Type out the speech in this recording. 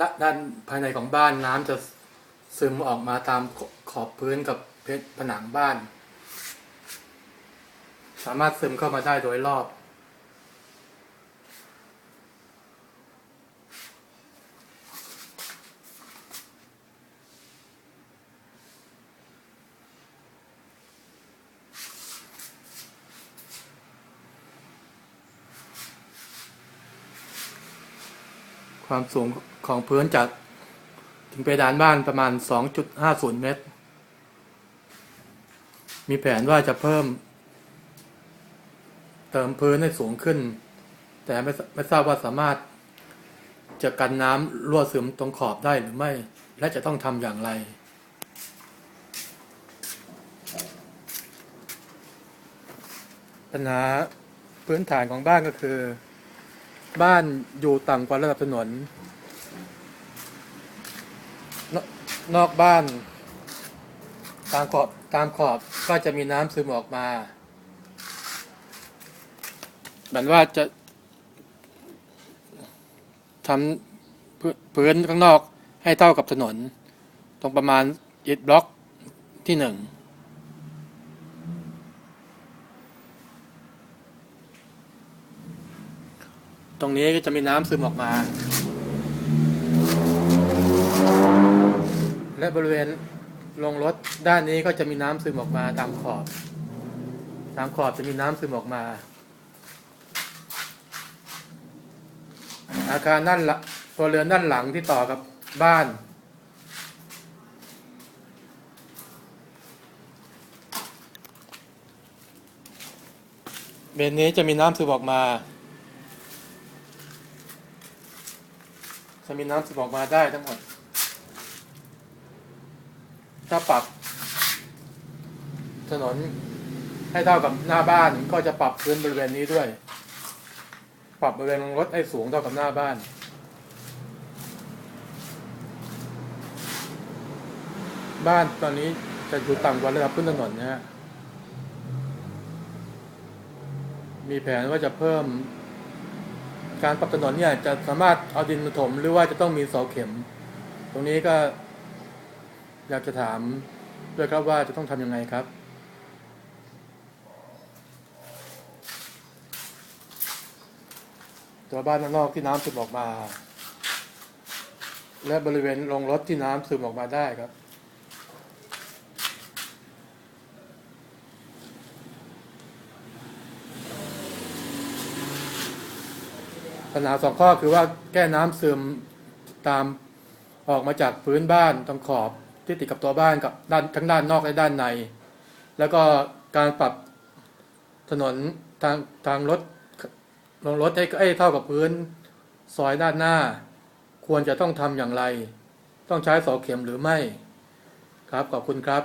ด้านด้านภายในของบ้านน้ำจะซึมออกมาตามขขอบพื้นกับเพชรผนังบ้าน สามารถซึมเข้ามาได้โดยรอบ ความสูง ของพื้นจากถึงเพดานบ้านประมาณ 2.50 เมตร มีแผนว่าจะเพิ่ม เติมพื้นให้สูงขึ้น แต่ไม่ไม่ทราบว่าสามารถจะกันน้ำรั่วซึมตรงขอบได้หรือไม่ และจะต้องทำอย่างไร ปัญหาพื้นฐานของบ้านก็คือ บ้านอยู่ต่ำกว่าระดับถนน นอกบ้าน ตามขอบตามขอบก็จะมีน้ำซึมออกมาเหมือนว่าจะทำพื้นข้างนอกให้เท่ากับถนน ตรงประมาณยิดบล็อกที่หนึ่งตรงนี้ก็จะมีน้ำซึมออกมา และบริเวณลงรถด้านนี้ก็จะมีน้ำซึมออกมาตามขอบตามขอบจะมีน้ำซึมออกมา อาคารด้านหละตัวเรือนด้านหลังที่ต่อกับบ้าน เบนนี้จะมีน้ำซึมออกมา จะมีน้ำซึมออกมาได้ทั้งหมด ถ้าปรับ ถนนให้เท่ากับหน้าบ้านก็จะปรับพื้นบริเวณนี้ด้วย ปรับบริเวณรถให้สูงเท่ากับหน้าบ้านบ้านตอนนี้จะอยู่ต่ำกว่าระดับพื้นถนนนะฮะ มีแผนว่าจะเพิ่ม การปรับถนนเนี่ยจะสามารถเอาดินมาถมหรือว่าจะต้องมีเสาเข็ม ตรงนี้ก็ อยากจะถามด้วยครับว่าจะต้องทำยังไงครับ ตัวบ้านด้านนอกที่น้ำซึมออกมา และบริเวณโรงรถที่น้ำซึมออกมาได้ครับปัญหาสองข้อคือว่าแก้น้ำซึมตามออกมาจากพื้นบ้านตรงขอบ ที่ติดกับตัวบ้านกับด้านทั้งด้านนอกและด้านใน แล้วก็การปรับถนนทางทางรถลงรถให้เท่ากับพื้นซอยด้านหน้า ควรจะต้องทำอย่างไร ต้องใช้เสาเข็มหรือไม่ ครับขอบคุณครับ